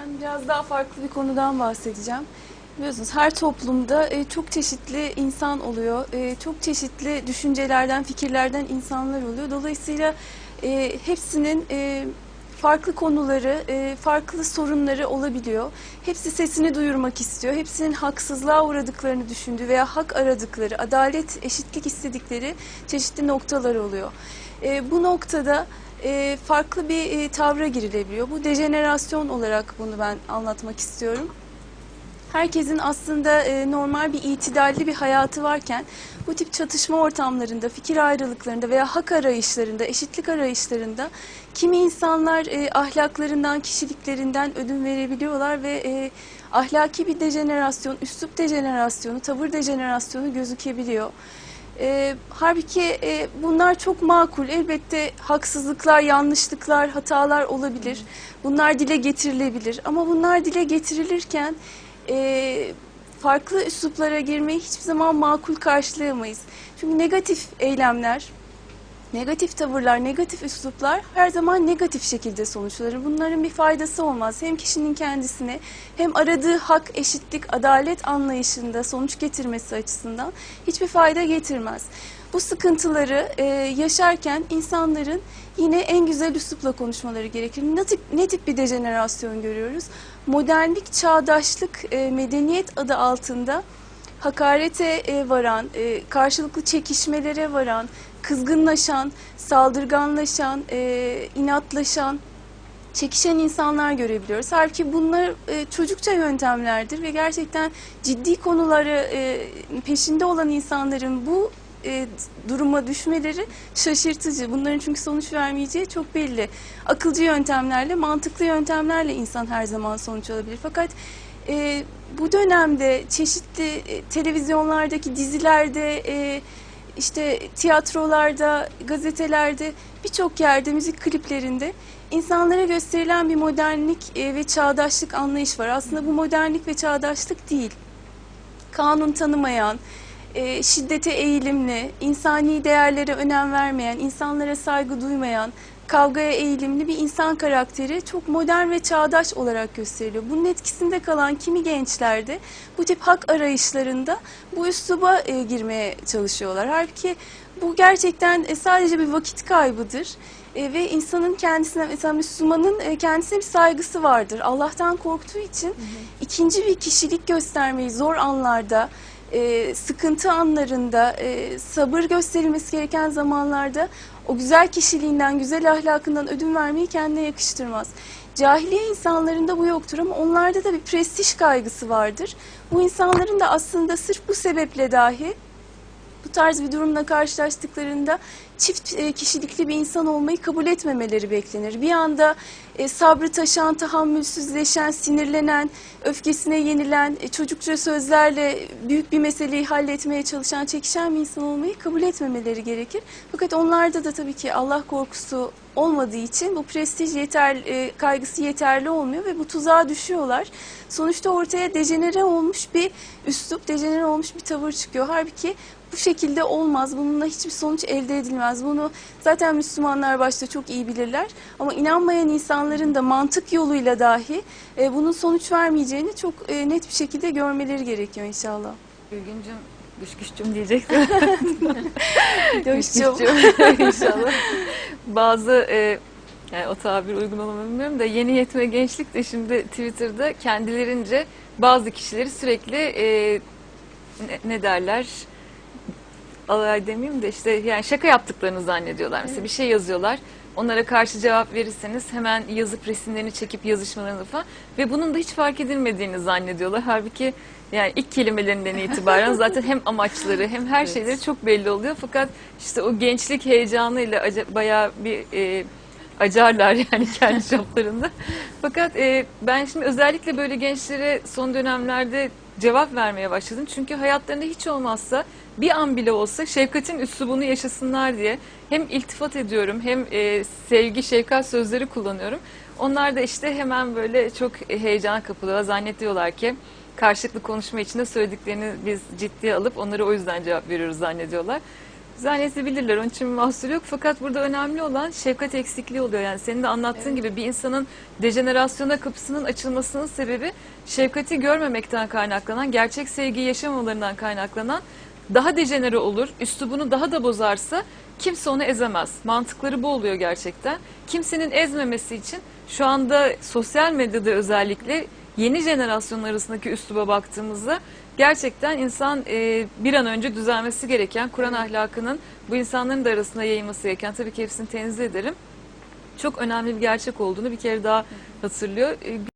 Ben biraz daha farklı bir konudan bahsedeceğim. Biliyorsunuz her toplumda e, çok çeşitli insan oluyor. E, çok çeşitli düşüncelerden, fikirlerden insanlar oluyor. Dolayısıyla e, hepsinin e, farklı konuları, e, farklı sorunları olabiliyor. Hepsi sesini duyurmak istiyor. Hepsinin haksızlığa uğradıklarını düşündüğü veya hak aradıkları, adalet, eşitlik istedikleri çeşitli noktalar oluyor. E, bu noktada e, farklı bir e, tavra girilebiliyor. Bu dejenerasyon olarak bunu ben anlatmak istiyorum. Herkesin aslında e, normal bir itidalli bir hayatı varken bu tip çatışma ortamlarında, fikir ayrılıklarında veya hak arayışlarında, eşitlik arayışlarında kimi insanlar e, ahlaklarından, kişiliklerinden ödün verebiliyorlar ve e, ahlaki bir dejenerasyon, üslup dejenerasyonu, tavır dejenerasyonu gözükebiliyor. E, halbuki e, bunlar çok makul. Elbette haksızlıklar, yanlışlıklar, hatalar olabilir. Bunlar dile getirilebilir. Ama bunlar dile getirilirken e, farklı üsluplara girmeyi hiçbir zaman makul karşılayamayız. Çünkü negatif eylemler, negatif tavırlar, negatif üsluplar her zaman negatif şekilde sonuçlanır. Bunların bir faydası olmaz. Hem kişinin kendisine hem aradığı hak, eşitlik, adalet anlayışında sonuç getirmesi açısından hiçbir fayda getirmez. Bu sıkıntıları e, yaşarken insanların yine en güzel üslupla konuşmaları gerekir. Ne tip, ne tip bir dejenerasyon görüyoruz? Modernlik, çağdaşlık, e, medeniyet adı altında hakarete e, varan, e, karşılıklı çekişmelere varan, kızgınlaşan, saldırganlaşan, e, inatlaşan, çekişen insanlar görebiliyoruz. Halbuki bunlar e, çocukça yöntemlerdir ve gerçekten ciddi konuları e, peşinde olan insanların bu e, duruma düşmeleri şaşırtıcı. Bunların çünkü sonuç vermeyeceği çok belli. Akılcı yöntemlerle, mantıklı yöntemlerle insan her zaman sonuç alabilir. Fakat e, bu dönemde çeşitli e, televizyonlardaki dizilerde, e, işte tiyatrolarda, gazetelerde, birçok yerde, müzik kliplerinde insanlara gösterilen bir modernlik e, ve çağdaşlık anlayış var. Aslında bu modernlik ve çağdaşlık değil. Kanun tanımayan, e, şiddete eğilimli, insani değerlere önem vermeyen, insanlara saygı duymayan, kavgaya eğilimli bir insan karakteri çok modern ve çağdaş olarak gösteriliyor. Bunun etkisinde kalan kimi gençlerde bu tip hak arayışlarında bu üsluba e, girmeye çalışıyorlar. Halbuki bu gerçekten e, sadece bir vakit kaybıdır. E, ve insanın kendisine mesela Müslümanın e, kendisine bir saygısı vardır. Allah'tan korktuğu için ikinci bir kişilik göstermeyi zor anlarda, e, sıkıntı anlarında, e, sabır gösterilmesi gereken zamanlarda o güzel kişiliğinden, güzel ahlakından ödün vermeyi kendine yakıştırmaz. Cahiliye insanlarında bu yoktur ama onlarda da bir prestij kaygısı vardır. Bu insanların da aslında sırf bu sebeple dahi bu tarz bir durumla karşılaştıklarında çift e, kişilikli bir insan olmayı kabul etmemeleri beklenir. Bir anda e, sabrı taşan, tahammülsüzleşen, sinirlenen, öfkesine yenilen, e, çocukça sözlerle büyük bir meseleyi halletmeye çalışan, çekişen bir insan olmayı kabul etmemeleri gerekir. Fakat onlarda da tabii ki Allah korkusu olmadığı için bu prestij yeter, e, kaygısı yeterli olmuyor ve bu tuzağa düşüyorlar. Sonuçta ortaya dejenere olmuş bir üslup, dejenere olmuş bir tavır çıkıyor. Halbuki bu şekilde olmaz. Bununla hiçbir sonuç elde edilmez. Bunu zaten Müslümanlar başta çok iyi bilirler. Ama inanmayan insanların da mantık yoluyla dahi e, bunun sonuç vermeyeceğini çok e, net bir şekilde görmeleri gerekiyor inşallah. Gülgüncüm, güçgüçcüm diyecektim. Güçgüçcüm inşallah. Bazı e, yani o tabir uygun bilmiyorum da yeni yetme gençlik de şimdi Twitter'da kendilerince bazı kişileri sürekli e, ne, ne derler alay demeyeyim de işte yani şaka yaptıklarını zannediyorlar. Mesela bir şey yazıyorlar. Onlara karşı cevap verirseniz hemen yazıp resimlerini çekip yazışmalarını falan ve bunun da hiç fark edilmediğini zannediyorlar. Halbuki yani ilk kelimelerinden itibaren zaten hem amaçları hem her Evet. şeyleri çok belli oluyor. Fakat işte o gençlik heyecanıyla bayağı bir e, acarlar yani kendi çaplarında. Fakat e, ben şimdi özellikle böyle gençlere son dönemlerde cevap vermeye başladım. Çünkü hayatlarında hiç olmazsa bir an bile olsa şefkatin üslubunu yaşasınlar diye hem iltifat ediyorum hem e, sevgi, şefkat sözleri kullanıyorum. Onlar da işte hemen böyle çok heyecan kapılıyorlar. Zannediyorlar ki karşılıklı konuşma içinde söylediklerini biz ciddiye alıp onlara o yüzden cevap veriyoruz zannediyorlar. Zannedebilirler. Onun için mahsur yok. Fakat burada önemli olan şefkat eksikliği oluyor. Yani senin de anlattığın gibi bir insanın dejenerasyona kapısının açılmasının sebebi şefkati görmemekten kaynaklanan, gerçek sevgiyi yaşamamalarından kaynaklanan daha dejenere olur, üslubunu daha da bozarsa kimse onu ezemez. Mantıkları bu oluyor gerçekten. Kimsenin ezmemesi için şu anda sosyal medyada özellikle yeni jenerasyon arasındaki üsluba baktığımızda gerçekten insan e, bir an önce düzelmesi gereken Kur'an ahlakının bu insanların da arasında yayılması gereken tabii ki hepsini tenzih ederim. Çok önemli bir gerçek olduğunu bir kere daha hatırlıyor. E,